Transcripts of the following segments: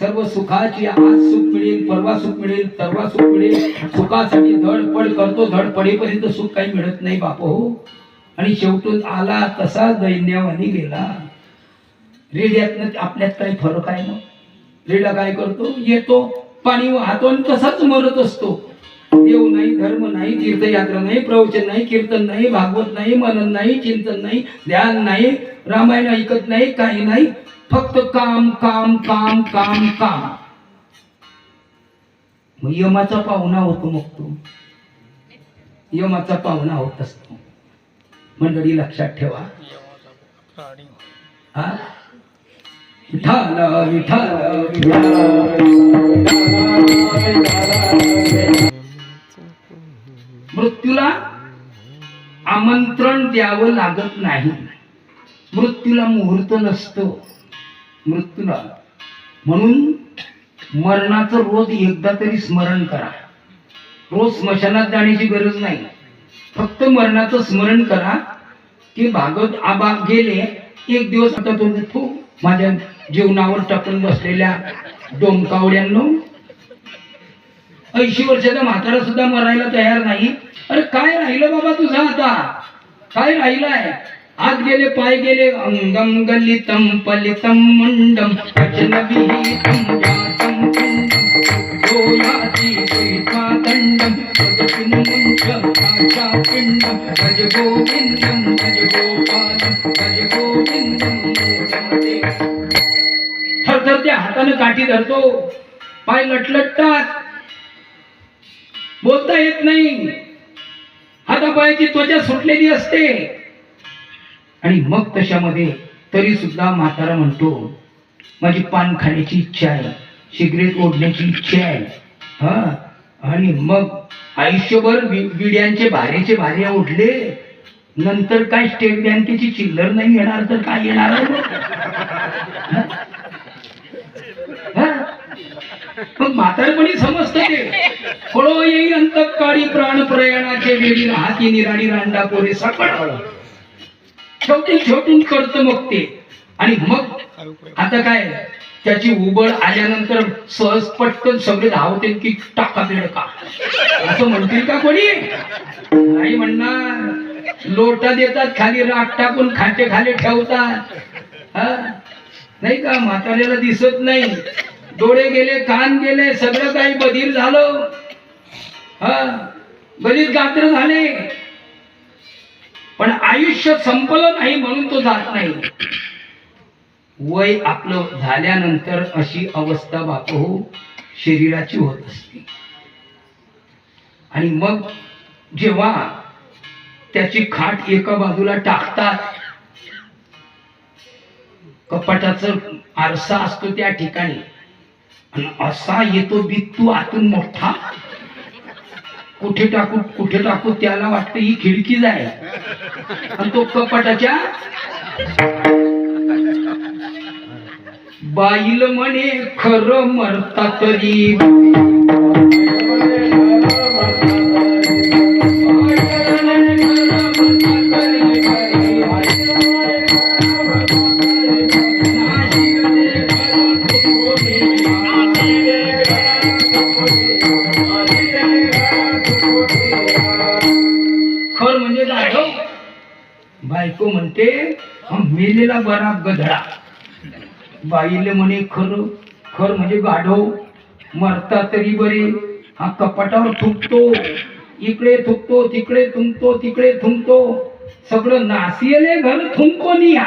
सर्व सुखाची आज सुख मिळेल परवा सुख मिळेल परवा सुख मिळेल. सुखासाठी धडपड करतो धडपडेपर्यंत सुख काही मिळत नाही बाप. हो आणि शेवटून आला तसा दैन्यावानी गेला. रेड्यातनं आपल्यात काही फरक आहे ना? रेडा काय करतो? येतो पाणी वाहतो आणि तसाच मरत असतो. देव नाही धर्म नाही तीर्थयात्रा नाही प्रवचन नाही कीर्तन नाही भागवत नाही मनन नाही चिंतन नाही ध्यान नाही रामायण ऐकत नाही काही नाही फक्त काम काम काम काम काम. मग यमाचा पाहुणा होतो मग तो. यमाचा पाहुणा होत असतो. मंडळी लक्षात ठेवा. हा? विठाल विठाल मृत्यूला आमंत्रण द्यावं लागत नाही. मृत्यूला मुहूर्त नसतो. मृत्यूला. म्हणून मरणाचं रोज एकदा तरी स्मरण करा. रोज स्मशानात जाण्याची गरज नाही. फक्त मरणाचं स्मरण करा. की भागवत आबा गेले एक दिवस आता तो तू माझ्या जीवनावर टाकून बसलेल्या डोमकावड्यांनो. ऐंशी वर्षाचा म्हातारा सुद्धा मरायला तयार नाही. अरे काय राहिलं बाबा तुझं आता? काय राहिलंय? हात गेले पाय गेले अंगम गलितम पलितम मुंडम वचनविहितम जातम कुंडम गोयाची द्वैता भाषा भज भज भज थरथर त्या हातानं काठी धरतो पाय लटलटतात बोलता येत नाही. हातापायाची त्वचा सुटलेली असते. आणि मग तशामध्ये तरी सुद्धा म्हातारा म्हणतो माझी पान खाण्याची इच्छा आहे सिगरेट ओढण्याची इच्छा आहे. हा? आणि मग आयुष्यभर विड्यांचे भारेचे भारे ओढले नंतर काय स्टेट बँकेची चिल्लर नाही येणार तर काय येणार? मग म्हातारपणी समजत ते. फळो येई अंतकाळी प्राण प्रयाणाचे वेळी हाती निराणी रांडा कोरे सकळ शेवटी शेवटून करतं मग ते आणि मग आता काय? त्याची उबळ आल्यानंतर सहज पटकन सगळे धावते की टाका बेडका. असं म्हणतील का कोणी? नाही म्हणणार. लोटा देतात खाली राख टाकून खाटे खाली ठेवतात. हा? नाही का? म्हाताऱ्याला दिसत नाही. डोळे गेले कान गेले सगळं काही बधीर झालं. हा? बधीर गात्र झाले. पण आयुष्य संपलं नाही म्हणून तो जात नाही. वय आपलं झाल्यानंतर अशी अवस्था बापू शरीराची होत असते. आणि मग जेव्हा त्याची खाट एका बाजूला टाकतात कपाटाचा आरसा असतो त्या ठिकाणी. आणि असा येतो बित्तू आतून मोठा. कुठे टाकू कुठे टाकू त्याला वाटतं ही खिडकीच आहे आणि तो कपाटाच्या बाईल म्हणे खरं मरता तरी. बायको म्हणते मेलेला बरा गधडा. बाईले म्हणे खर खर म्हणजे गाढव मरता तरी बरे. हा कपाटावर थुकतो इकडे थुकतो तिकडे थुंकतो तिकडे थुंकतो. सगळं नासियले घर थुंको निया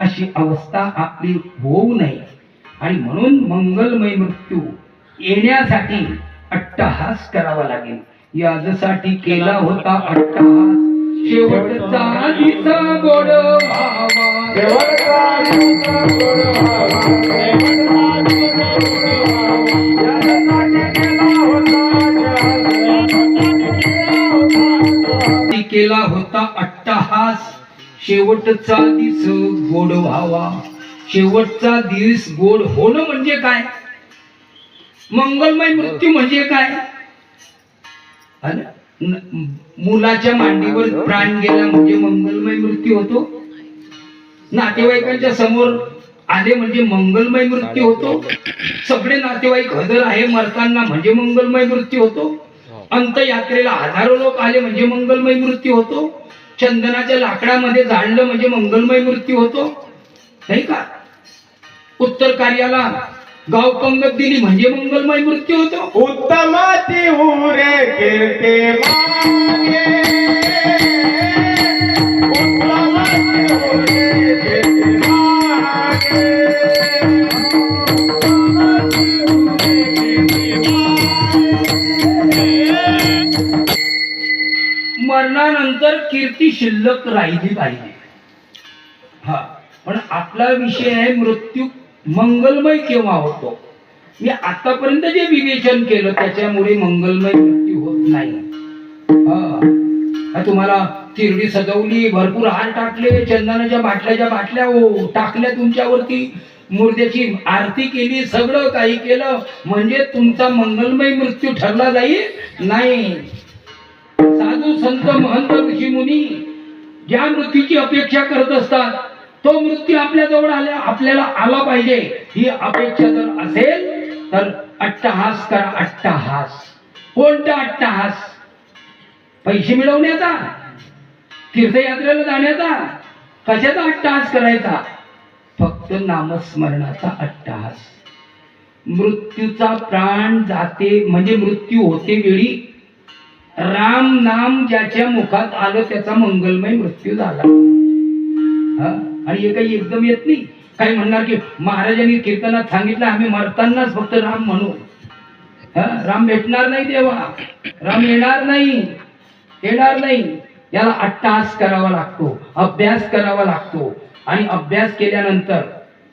अशी अवस्था आपली होऊ नये. आणि म्हणून मंगलमय मृत्यू येण्यासाठी अट्टहास करावा लागेल. याजसाठी केला होता अट्टहास. शेवटचा दिसा गोड केला होता अट्टहास शेवटचा दिस गोड व्हावा शेवटचा दिवस गोड होणं म्हणजे काय? मंगलमय मृत्यू म्हणजे काय? मुलाच्या मांडीवर प्राण गेला म्हणजे मंगलमय मृत्यू होतो. नातेवाईकांच्या समोर आले म्हणजे मंगलमय मृत्यू होतो. सगळे नातेवाईक हजर आहे मरताना म्हणजे मंगलमय मृत्यू होतो. अंतयात्रेला हजारो लोक आले म्हणजे मंगलमय मृत्यू होतो. चंदनाच्या लाकडामध्ये जाळलं म्हणजे मंगलमय मृत्यू होतो. नाही का? उत्तर कार्याला गाव पंगत दिली म्हणजे मंगलमय मृत्यू होतो. उत्तमाती उरे कीर्ती मरणानंतर कीर्ती शिल्लक राहिली पाहिजे. हा पण आपला विषय आहे मृत्यू. मंगलमय केव्हा होतो? मी आतापर्यंत जे विवेचन केलं त्याच्यामुळे मंगलमय मृत्यू होत नाही. हा. तुम्हाला तिरडी सजवली भरपूर हार टाकले चंदनाच्या बाटल्याच्या बाटल्या हो टाकल्या तुमच्यावरती. मूर्त्याची आरती केली सगळं काही केलं म्हणजे तुमचा मंगलमय मृत्यू ठरला जाईल नाही. साधू संत महंत ऋषी मुनी ज्या मृत्यूची अपेक्षा करत असतात तो मृत्यू आपल्या जवळ आल्या आपल्याला आला पाहिजे ही अपेक्षा जर असेल तर अट्टहास करा अट्टहास. कोणता अट्टहास? पैसे मिळवण्याचा? तीर्थयात्रेला जाण्याचा? कशाचा अट्टहास करायचा? फक्त नामस्मरणाचा अट्टहास. मृत्यूचा प्राण जाते म्हणजे मृत्यू होते वेळी राम नाम ज्याच्या मुखात आलं त्याचा मंगलमय मृत्यू झाला. हा? आणि हे काही एकदम येत नाही. काही म्हणणार की महाराजांनी कीर्तनात सांगितलं आम्ही मरतानाच फक्त राम म्हणू. हा? राम भेटणार नाही देवा. राम येणार नाही. येणार नाही. याला अट्टास करावा लागतो अभ्यास करावा लागतो. आणि अभ्यास केल्यानंतर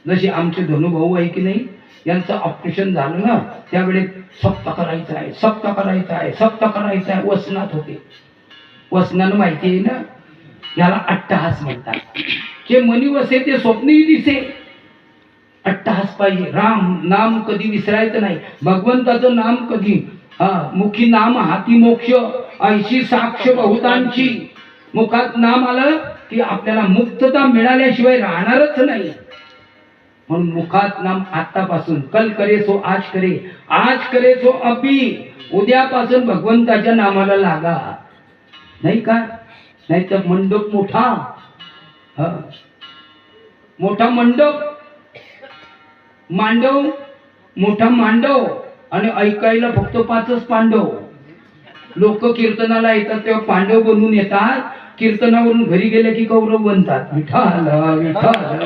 जशी आमचे धनुभाऊ आहे की नाही यांचं ऑपरेशन झालं ना त्यावेळेस सप्त करायचं आहे सप्त करायचं आहे सप्त करायचं आहे वसनात होते. वसनानं माहिती आहे ना याला अट्टहास म्हणतात. जे मनी वसे ते स्वप्नही दिसे. अट्टहास पाहिजे. राम नाम कधी विसरायचं नाही. भगवंताचं नाम कधी? हा मुखी नाम हाती मोक्ष ऐशी साक्ष बहुतांची मुखात नाम आलं की आपल्याला मुक्तता मिळाल्याशिवाय राहणारच नाही. म्हणून मुखात नाम आतापासून कल करे सो आज करे. आज करे सो अपी. उद्यापासून भगवंताच्या नामाला लागा. नाही का? नाही तर मंडप मोठा. मोठा मंडप. मांडव मोठा मांडव. आणि ऐकायला फक्त पाचच पांडव. लोक कीर्तनाला येतात तेव्हा पांडव बनून येतात. कीर्तनावरून घरी गेले की कौरव बनतात. विठाल विठाल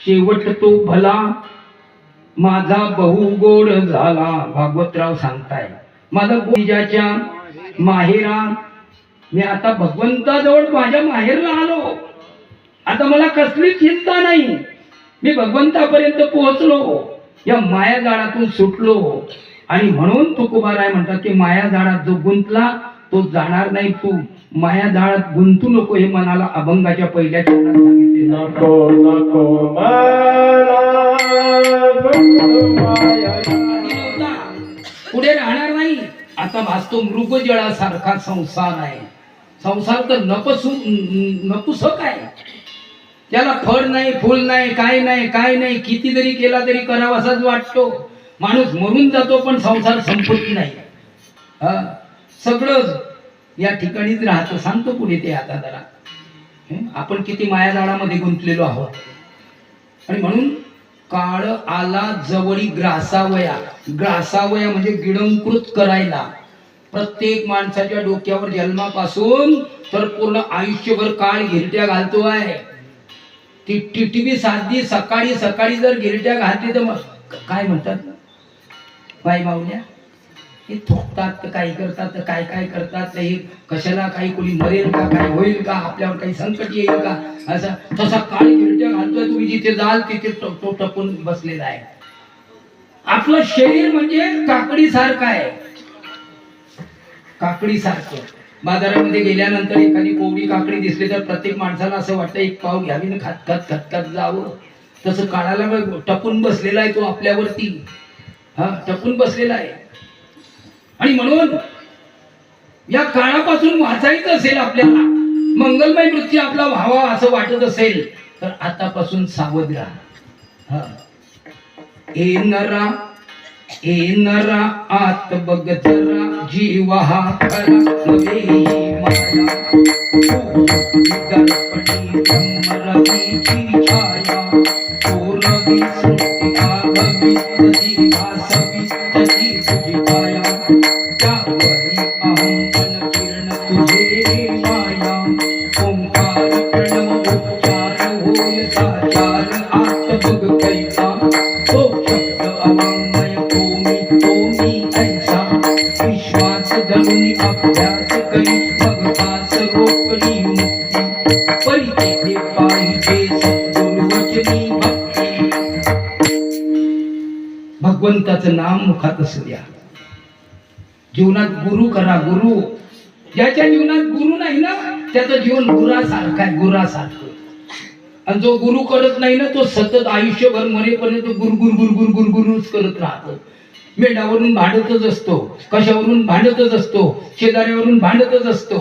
शेवट तो भला माझा बहु गोड झाला. भागवतराव सांगताय. माझा पूजाच्या माहेरा. मी आता भगवंताजवळ माझ्या माहेरला आलो. आता मला कसली चिंता नाही. मी भगवंतापर्यंत पोहोचलो. या माया जाळातून सुटलो. आणि म्हणून तुकोबाराय म्हणतात की माया जाळात जो गुंतला तो जाणार नाही तू. माया जाळात गुंतू नको हे मनाला अभंगाच्या पहिल्या चरणात सांगितले नको नको माया. पुढे राहणार नाही. आता भासतो मृगजळासारखा संसार आहे. संसार तर नपसू नपुसक आहे. त्याला फळ नाही फुल नाही काय नाही काय नाही किती जरी केला तरी करावासाच वाटतो. माणूस मरून जातो पण संसार संपत नाही. हा? सगळं या ठिकाणीच राहतं. सांगतो पुढे ते आता जरा. आपण किती मायाजाळामध्ये गुंतलेलो आहोत. आणि म्हणून काळ आला जवळी ग्रासावया. ग्रासावया म्हणजे गिडंकृत करायला. प्रत्येक माणसाच्या डोक्यावर जन्मापासून तर पूर्ण आयुष्यभर काळ गिरट्या घालतो आहे. ती टिटवी साधी सकाळी सकाळी जर गिरट्या घालते तर मग काय म्हणतात? बाई माऊल्या? हे थोकतात तर काही करतात तर काय काय करतात तर हे कशाला काही कोणी मरेल का काय होईल का आपल्यावर काही संकट येईल का? असं तसा काळी गिरट्या घालतोय तुम्ही जिथे जाल तिथे तो टपून बसलेला आहे. आपलं शरीर म्हणजे काकडी सारखं आहे. काकडी सारखं. बाजारामध्ये गेल्यानंतर एखादी कोवडी काकडी दिसली तर प्रत्येक माणसाला असं वाटतं एक पाव घ्यावी ना खात खात खात खात जावं. तसं काळाला टपून बसलेला आहे तो आपल्यावरती. हा टपून बसलेला आहे. आणि म्हणून या काळापासून वाचायचं असेल आपल्याला मंगलमय मृत्यू आपला व्हावा असं वाटत असेल तर आतापासून सावध राहा. ए नरा ए नरा आत बघ जरा जीवा हा खरा माया. रवी भगवंताचं नाम मुखात असू द्या. जीवनात गुरु करा गुरु. ज्याच्या जीवनात गुरु नाही ना त्याचं जीवन गुरासारखं आहे गुरासारखं. आणि जो गुरु करत नाही ना तो सतत आयुष्यभर मरेपर्यंत गुरगुर गुरगुर गुरगुरूच करत राहतो. मेंढावरून भांडतच असतो कशावरून भांडतच असतो शेजाऱ्यावरून भांडतच असतो.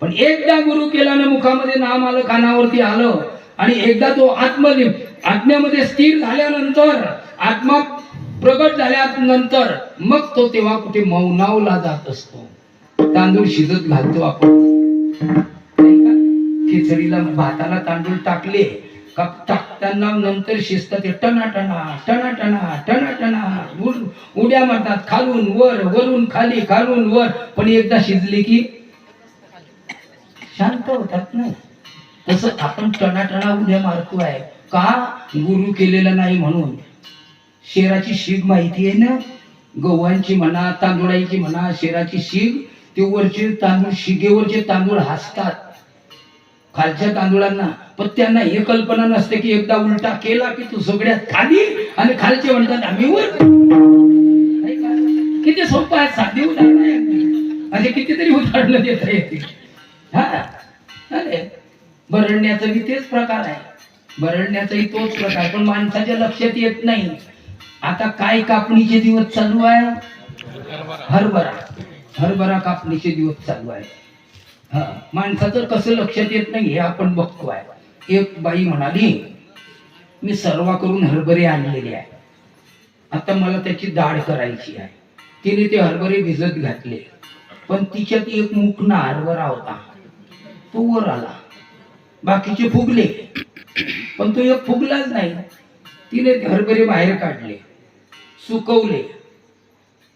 पण एकदा गुरु केला ना मुखामध्ये नाम आलं कानावरती आलं आणि एकदा तो आत्म आत्म्यामध्ये स्थिर झाल्यानंतर आत्मा प्रगट झाल्यानंतर मग तो तेव्हा कुठे मौनावला जात असतो. तांदूळ शिजत घालतो आपण. खिचडीला भाताला तांदूळ टाकले का टाकताना नंतर शिजतात ते टनाटना टनाटना टनाटना उड्या मारतात खालून वर वरून खाली खालून वर. पण एकदा शिजले की शांत होतात नाही तसं आपण टणाटणा उद्या मारतो आहे का? गुरु केलेला नाही म्हणून. शेराची शीग माहिती आहे ना? गव्हांची म्हणा तांदुळाची म्हणा शेराची शीग ते वरचे तांदूळ शिगेवरचे तांदूळ हसतात. खालच्या तांदूळांना पण त्यांना हे कल्पना नसते की एकदा उलटा केला की तू सगळ्यात खाली आणि खालचे म्हणतात आम्ही वर. किती सोपं आहे साधी उदाहरण आहे असे कितीतरी उदाहरणं देता येते हा? अरे भरडण्याचाही तेच प्रकार आहे. भरडण्याचाही तोच प्रकार पण माणसाच्या लक्षात येत नाही. आता काय कापणीचे दिवस चालू आहे? हरभरा. हरभरा कापणीचे दिवस चालू आहे. हा माणसाचं कसं लक्षात येत नाही हे आपण बघतो आहे एक बाई म्हणाली मी सर्वा करून हरभरे आणलेले आहे. आता मला त्याची दाढ करायची आहे. तिने ते हरभरे भिजत घातले. पण तिच्यात एक मुकना हरभरा होता. तो वर आला. बाकीचे फुगले. पण तो एक फुगलाच नाही. तिने हरभरे बाहेर काढले सुकवले.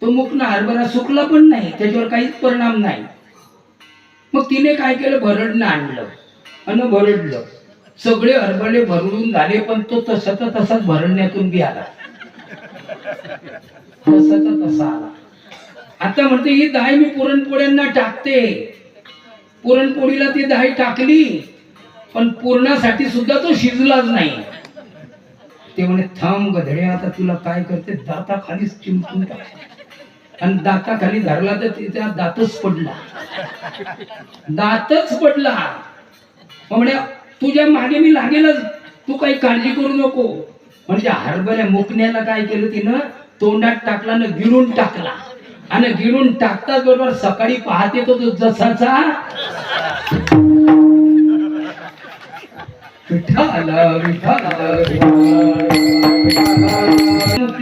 तो मुकना हरभरा सुकला पण नाही त्याच्यावर काहीच परिणाम नाही. मग तिने काय केलं? भरडणं आणलं आणि भरडलं. सगळे हरभरे भरडून झाले पण तो तसाचा तसाच भरडण्यातून बी आला. तसाचा तसा आला. आता म्हणते ही दाय मी पुरणपोळ्यांना टाकते. पुरणपोळीला ती डाळ टाकली पण पूर्णासाठी सुद्धा तो शिजलाच नाही. ते म्हणे थांब गधडे आता तुला काय करते? दाता खालीच चिमटून टाक. आणि दाता खाली धरला तर तिचा दातच पडला. दातच पडला. मग म्हणे तुझ्या मागे मी लागेलच. तू काही काळजी करू नको. म्हणजे हरभऱ्या मुकण्याला काय केलं तिनं? तोंडात टाकला न गिळून टाकला. आणि गिळून टाकताच बरोबर सकाळी पाहते तो जसाचा विठ्ठल विठ्ठल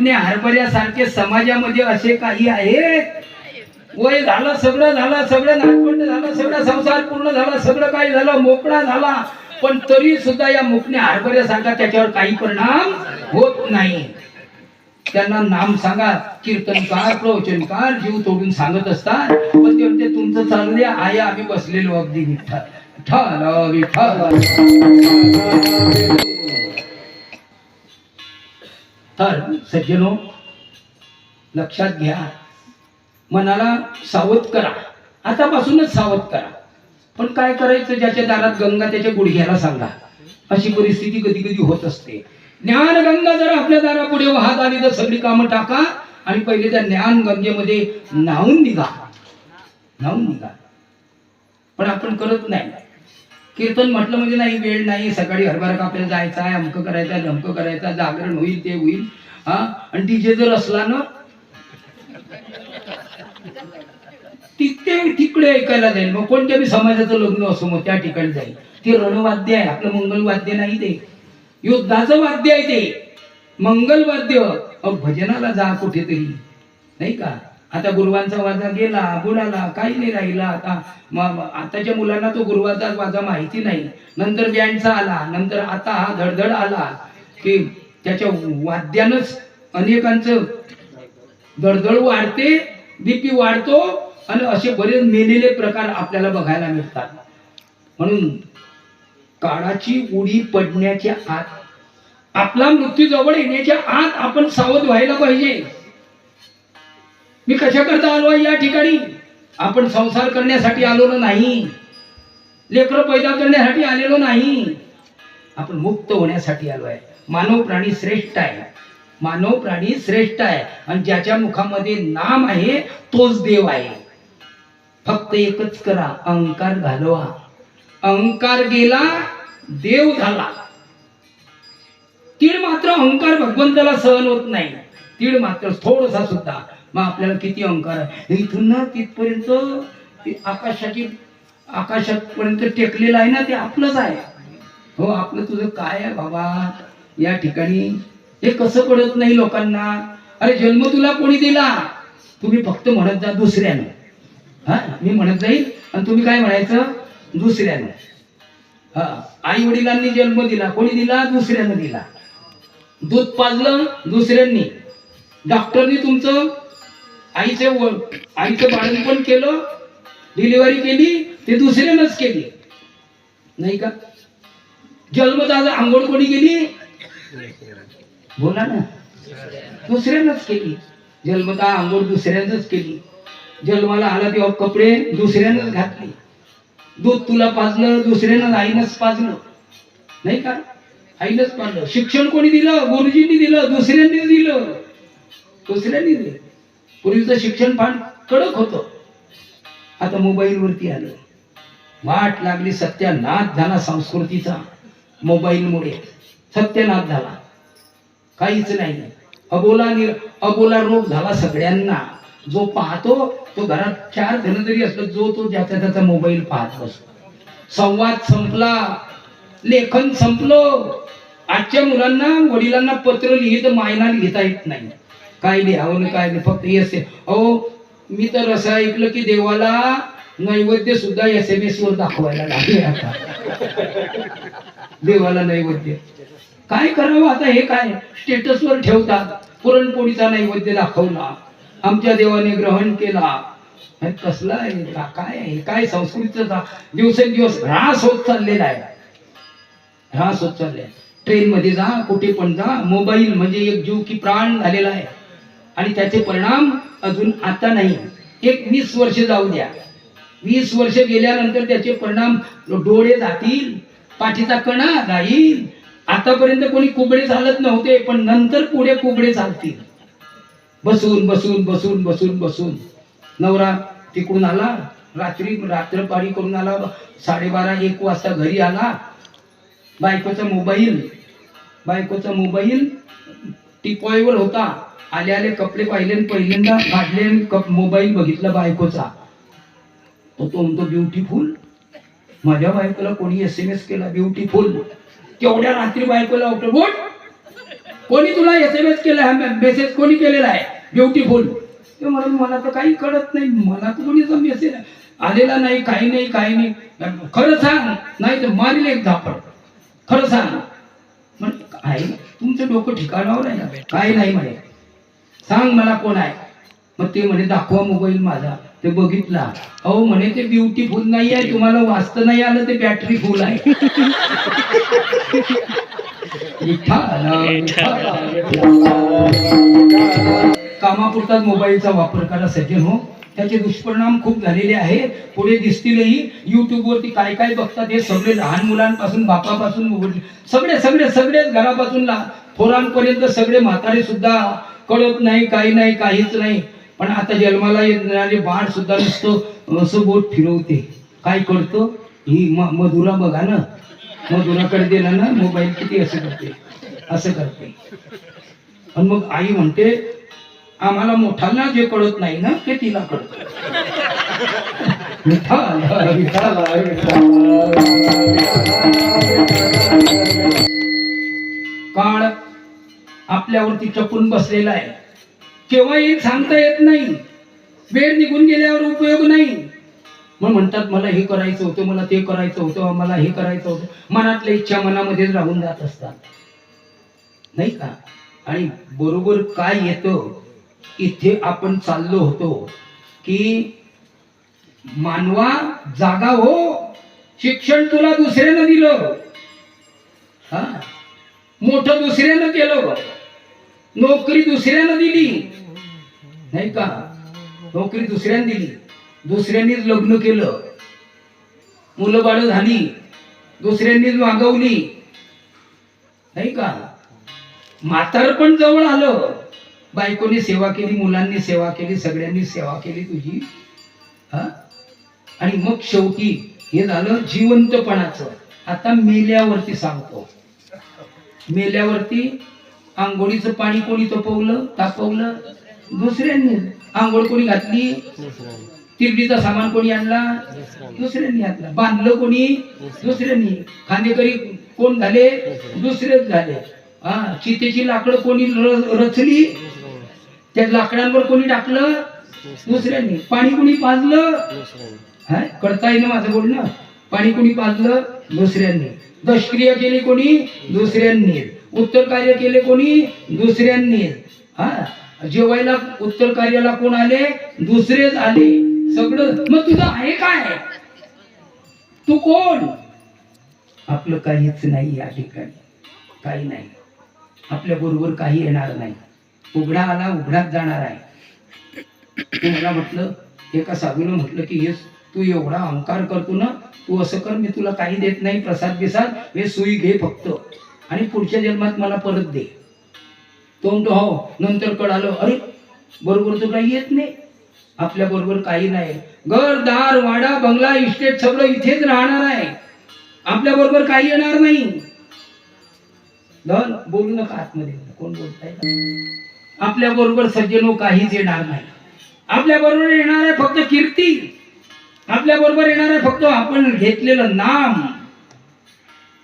हरभऱ्यासारखे समाजामध्ये असे काही आहेत? वय झालं सगळं झालं सगळं नागपंड झालं सगळं संसार पूर्ण झाला सगळं काही झालं मोकळा झाला. पण तरी सुद्धा या मुकण्या हरभऱ्यासारखा त्याच्यावर काही परिणाम होत नाही. त्यांना नाम सांगा कीर्तनकार प्रवचनकार जीव तोडून सांगत असतात. पण ते म्हणते तुमचं चालू आहे आम्ही बसलेलो अगदी विठ्ठल. विठ्ठल विठ्ठल. तर सज्जनो लक्षात घ्या. मनाला सावध करा. आतापासूनच सावध करा. पण काय करायचं ज्याच्या दारात गंगा त्याच्या गुडघ्याला सांगा. अशी परिस्थिती कधी कधी होत असते. ज्ञान गंगा जर आपल्या दारापुढे वाहत आली तर सगळी कामं टाका आणि पहिले त्या ज्ञान गंगेमध्ये न्हावून निघा. न्हावून निघा. पण आपण करत नाही. कीर्तन म्हटलं म्हणजे नाही वेळ नाही सकाळी हरभरा कापायला जायचा आहे अमकं करायचं आहे धमकं करायचं जागरण होईल ते होईल. हा? आणि डीजे जर असला ना तिथे तिकडे ऐकायला जाईल. मग कोणत्या बी समाजाचं लग्न असो मग त्या ठिकाणी जाईल. ते रणवाद्य आहे आपलं मंगलवाद्य नाही ते. युद्धाचं वाद्य आहे ते. मंगलवाद्य. अहो भजनाला जा कुठेतरी. नाही का? आता गुरुवांचा वाजा गेला बुडाला काही नाही राहिला आता. आताच्या मुलांना तो गुरुवाचा वाजा माहिती नाही. नंतर बँडचा आला नंतर आता हा धडधड आला की त्याच्या वाद्यानंच अनेकांचं धडधड वाढते बीपी वाढतो आणि असे बरेच मेलेले प्रकार आपल्याला बघायला मिळतात. म्हणून काळाची उडी पडण्याच्या आत आपला मृत्यू जवळ येण्याच्या आत आपण सावध व्हायला पाहिजे. मी कशाकरता आलो आहे या ठिकाणी? आपण संसार करण्यासाठी आलेलो नाही. लेकर पैदा करण्यासाठी आलेलो नाही. आपण मुक्त होण्यासाठी आलो आहे. मानव प्राणी श्रेष्ठ आहे. मानव प्राणी श्रेष्ठ आहे. आणि ज्याच्या मुखामध्ये नाम आहे तोच देव आहे. फक्त एकच करा अहंकार घालवा. अहंकार गेला देव झाला. तीळ मात्र अहंकार भगवंताला सहन होत नाही. तीळ मात्र थोडसा सुद्धा मग आपल्याला किती अंकार आहे? इथून ना तिथपर्यंत आकाशाची आकाशापर्यंत टेकलेलं आहे ना ते आपलंच आहे. हो आपलं तुझं काय आहे बाबा या ठिकाणी हे कसं पडत नाही लोकांना? अरे जन्म तुला कोणी दिला? तुम्ही फक्त म्हणत जा दुसऱ्यानं. हा मी म्हणत जाईल आणि तुम्ही काय म्हणायचं? दुसऱ्यानं. हा आई वडिलांनी जन्म दिला. कोणी दिला? दुसऱ्यानं दिला. दूध पाजलं दुसऱ्यांनी. डॉक्टरनी तुमचं आईचे आईचं आईचं बाळंतपण केलं डिलिव्हरी केली ते दुसऱ्यानंच केली. नाही का? जन्मदाज आंघोळ कोणी केली? बोला ना. दुसऱ्यानंच केली. जन्मता आंघोळ दुसऱ्यानंच केली. जन्माला आला तेव्हा कपडे दुसऱ्यानंच घातले. दूध तुला पाजलं दुसऱ्यानं आईनंच पाजलं. नाही का? आईनंच पाजलं. शिक्षण कोणी दिलं? गुरुजींनी दिलं दुसऱ्यांनी दिलं. दुसऱ्यांनी दिलं. पूर्वीचं शिक्षण फार कडक होतं. आता मोबाईलवरती आलं. वाट लागली सत्यानाश झाला संस्कृतीचा मोबाईलमुळे सत्यानाश झाला. काहीच नाही. अबोला निर अबोला रोग झाला सगळ्यांना. जो पाहतो तो घरात चार जण जरी असलं जो तो ज्याचा त्याचा मोबाईल पाहत असतो संवाद संपला. लेखन संपलं. आजच्या मुलांना वडिलांना पत्र लिहित मायना लिहिता येत नाही. काय लिहावं आणि काय नाही फक्त येस अहो मी तर असं ऐकलं की देवाला नैवेद्य सुद्धा एस एम एस वर दाखवायला लागले आता. देवाला नैवेद्य. काय करावं आता हे काय? स्टेटसवर ठेवतात. पुरणपोळीचा नैवेद्य दाखवला. आमच्या देवाने ग्रहण केला. हे कसला आहे? काय आहे? काय संस्कृतीचा दिवसेंदिवस ऱ्हास होत चाललेला आहे. ह्रास होत चालले ट्रेन मध्ये जा कुठे पण जा. मोबाईल म्हणजे एक जीव की प्राण झालेला आहे. आणि त्याचे परिणाम अजून आता नाही. एक वीस वर्ष जाऊ द्या. वीस वर्ष गेल्यानंतर त्याचे परिणाम डोळे जातील पाठीचा कणा जाईल आतापर्यंत कोणी कुबडे चालत नव्हते पण नंतर पुढे कुबडे चालतील बसून बसून बसून बसून बसून. नवरा तिकडून आला रात्री रात्रपारी करून आला साडेबारा एक वाजता घरी आला. बायकोचा मोबाईल बायकोचा मोबाईल टिपॉयवर होता. आले आले कपडे पाहिले पहिल्यांदा काढले आणि कप मोबाईल बघितला बायकोचा. तो तो म्हणतो ब्युटीफुल माझ्या बायकोला कोणी एस एम एस केला ब्युटीफुल केवढ्या रात्री बायकोला उठव बोट कोणी तुला एस एम एस केला हा मेसेज कोणी केलेला आहे? ब्युटीफुल ते म्हणून मला तर काही कळत नाही. मला तर कोणीचा मेसेज आलेला नाही काही नाही काही नाही. खरं सांग नाही तर मारील एक धापड खरं सांग. म्हण आहे तुमचं डोकं ठिकाणावर आहे ना? काही नाही म्हणे. सांग मला कोण आहे? मग ते म्हणे दाखवा मोबाईल माझा. ते बघितला. अहो म्हणे ते ब्युटीफुल नाही आहे. तुम्हाला वाचता नाही आलं ते बॅटरी फुल आहे. कामापुरताच मोबाईलचा वापर करा सज्जन हो. त्याचे दुष्परिणाम खूप झालेले आहे. पुढे दिसतीलही. युट्यूब वरती काय काय बघतात हे सगळे लहान मुलांपासून बापापासून सगळे सगळे सगळेच घरापासून ला थोरांपर्यंत सगळे म्हातारे सुद्धा कळत नाही काही नाही काहीच नाही पण आता जन्माला येणारे बाळ सुद्धा नुसतं असं बोट फिरवते काय करतो ही मधुरा बघा ना मधुराकडे दिला ना मोबाईल किती असं करते असं करते आणि मग आई म्हणते आम्हाला मोठ्यांना जे कळत नाही ना ते तिला कळत विठ्ठल विठ्ठल काळ आपल्यावरती चपून बसलेला आहे. केव्हा येईल सांगता येत नाही. वेळ निघून गेल्यावर उपयोग नाही. मग म्हणतात मला हे करायचं होतं मला ते करायचं होतं मला हे करायचं होतं. मनातल्या इच्छा मनामध्येच राहून जात असतात. नाही का? आणि बरोबर काय येतं? इथे आपण चाललो होतो की मानवा जागा हो शिक्षण तुला दुसऱ्यानं दिलं. हा? मोठं दुसऱ्यानं केलं. नोकरी दुसऱ्यानं दिली. नाही का? नोकरी दुसऱ्यानं दिली. दुसऱ्यांनीच लग्न केलं. मुलं बाळ झाली. दुसऱ्यांनीच मागवली नाही का? म्हातार पण जवळ आलं. बायकोनी सेवा केली मुलांनी सेवा केली सगळ्यांनी सेवा केली तुझी. हा? आणि मग शेवटी हे झालं जिवंतपणाचं. आता मेल्यावरती सांगतो. मेल्यावरती आंघोळीचं पाणी कोणी तपवलं तापवलं? दुसऱ्यांनी आंघोळ कोणी घातली? तिरडीचा सामान कोणी आणला? दुसऱ्यांनी आणला. बांधलं कोणी? दुसऱ्यांनी. खांदेकरी कोण झाले? दुसरेच झाले. हा चितेची लाकडं कोणी र- रचली? त्या लाकडांवर कोणी टाकलं? दुसऱ्यांनी. पाणी कोणी पाजलं? हा करता येईल माझं बोलणं. पाणी कोणी पाजलं? दुसऱ्यांनी. दशक्रिया केली कोणी? दुसऱ्यांनी. उत्तर कार्य केले कोणी? दुसऱ्यांनी. हा? जेवायला उत्तर कार्याला कोण आले? दुसरेच आले. सगळं. मग तुझं आहे काय? तू कोण? आपलं काहीच नाही या ठिकाणी. काही नाही. आपल्या बरोबर काही येणार नाही. उघडा आला उघडाच जाणार आहे. ते मला म्हटलं एका साधूला म्हटलं की हे तू एवढा अहंकार करतो ना तू असं कर मी तुला काही देत नाही प्रसाद बिसाद हे सुई घे फक्त. आणि पुढच्या जन्मात मला परत दे. तो म्हणतो हो नंतर कळालं अरे बरोबर तर काही येत नाही. आपल्या बरोबर काही नाही. घर दार वाडा बंगला इस्टेट सगळं इथेच राहणार आहे. आपल्या बरोबर काही येणार नाही. धन बोलू नका आतमध्ये. कोण बोलताय? आपल्या बरोबर सज्जनो काहीच येणार नाही. आपल्या बरोबर येणार आहे फक्त कीर्ती. आपल्या बरोबर येणार आहे फक्त आपण घेतलेलं नाम.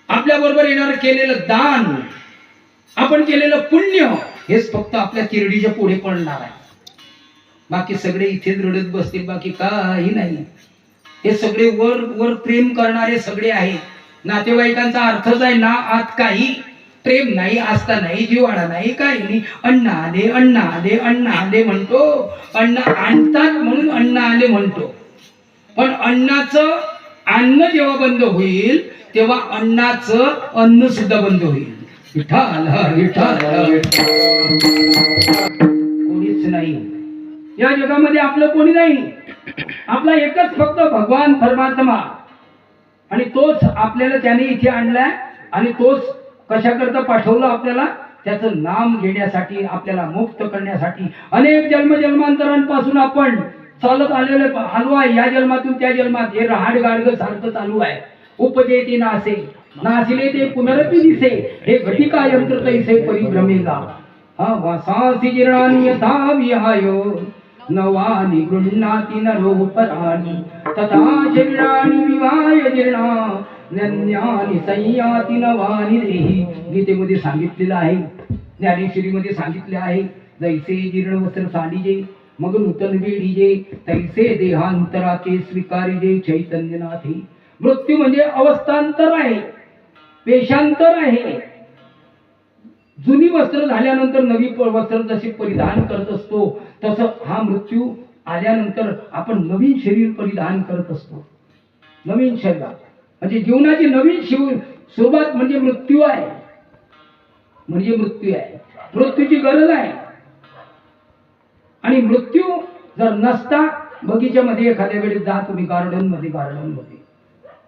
आपल्या बरोबर येणार केलेलं दान आपण केलेलं पुण्य हेच फक्त आपल्या किरडीच्या पुढे पडणार आहे. बाकी सगळे इथेच रडत बसतील बाकी काही नाही. हे सगळे वर वर प्रेम करणारे सगळे आहेत. नातेवाईकांचा अर्थच आहे ना आत काही. प्रेम नाही आस्था नाही जिवाळा नाही काही नाही. अण्णा आले अण्णा आले अण्णा आले म्हणतो. अण्णा आणतात म्हणून अण्णा आले म्हणतो. पण अण्णाचं अन्न जेव्हा बंद होईल तेव्हा अन्नाच अन्न सुद्धा बंद होईल. विठाल विठाल कोणीच नाही. या जगामध्ये आपलं कोणी नाही. आपला एकच फक्त भगवान परमात्मा. आणि तोच आपल्याला त्याने इथे आणलाय. आणि तोच कशाकरता पाठवलं आपल्याला? त्याचं नाम घेण्यासाठी आपल्याला मुक्त करण्यासाठी. अनेक जन्म जन्मांतरांपासून आपण चालत आलेले आलो आहे. या जन्मातून त्या जन्मात हे रहाड सारखं चालू आहे. उपजेती नासे. नासिले ते पुनरपी दिसे. हे घटिका यंत्र तैसे परिभ्रमेगा. हा वासासी जीर्णानि यथा विहायो. नवानि गृह्णाति नरोपराणि तथा शरीराणि विवाय जीर्णा. नन्यानि संयाति नवानि देही. गीतेमध्ये सांगितलेलं आहे. ज्ञानेश्वरीमध्ये सांगितले आहे. जैसे जीर्ण वस्त्र साडीजे. मग नूतन वेडीजे तैसे देहांतराचे स्वीकारिजे चैतन्यनाथे. मृत्यू म्हणजे अवस्थांतर आहे पेशांतर आहे. जुनी वस्त्र झाल्यानंतर नवी वस्त्र जसे परिधान करत असतो तसं हा मृत्यू आल्यानंतर आपण नवीन शरीर परिधान करत असतो. नवीन शरीर. म्हणजे जीवनाची नवीन शिव सुरुवात म्हणजे मृत्यू आहे. म्हणजे मृत्यू आहे. मृत्यूची गरज आहे. आणि मृत्यू जर नसता बगीच्यामध्ये एखाद्या वेळेस जा तुम्ही गार्डनमध्ये गार्डनमध्ये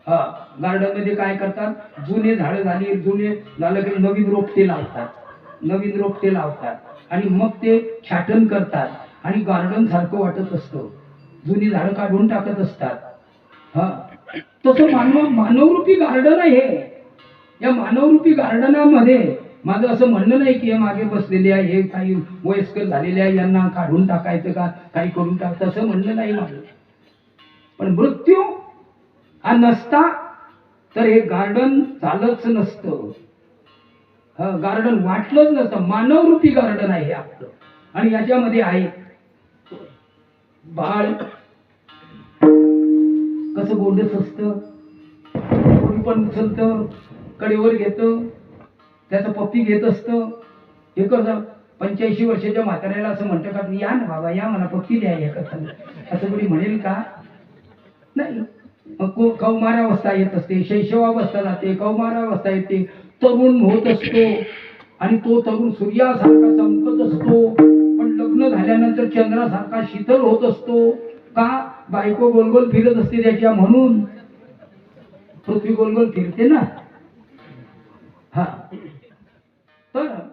हा गार्डनमध्ये काय करतात? जुने झाडं झाली जुने झालं की नवीन रोपटे लावतात. नवीन रोपटे लावतात. आणि मग ते छाटण करतात. आणि गार्डन सारखं वाटत असतं. जुनी झाडं काढून टाकत असतात. हा. तसं मानव मानवरूपी गार्डन आहे. या मानवरूपी गार्डनामध्ये माझं असं म्हणणं नाही की हे मागे बसलेले आहे हे काही वयस्कर झालेले आहे यांना काढून टाकायचं का काही करून टाक तसं म्हणणं नाही माझं. पण मृत्यू हा नसता तर हे गार्डन चालच नसतं. गार्डन वाटलंच नसतं. मानवरूपी गार्डन आहे हे आपलं. आणि याच्यामध्ये आहे बाळ. कसं गोंडस असतं कोणी पण उचलतं कडेवर घेतं त्याचं पप्पी घेत असतं. हे कसं पंच्याऐंशी वर्षाच्या म्हाताऱ्याला असं म्हणतं का या ना बाबा या मला पप्पी द्या या कसं असं कोणी म्हणेल का? नाही. मग कौमारावस्था येत असते. शैशवावस्था जाते. कौमारावस्था येते. तरुण होत असतो. आणि तो तरुण सूर्यासारखा चमकत असतो. पण लग्न झाल्यानंतर चंद्रासारखा शीतल होत असतो. का? बायको गोलगोल फिरत असते त्याच्या म्हणून. पृथ्वी गोलगोल फिरते ना. हा. तर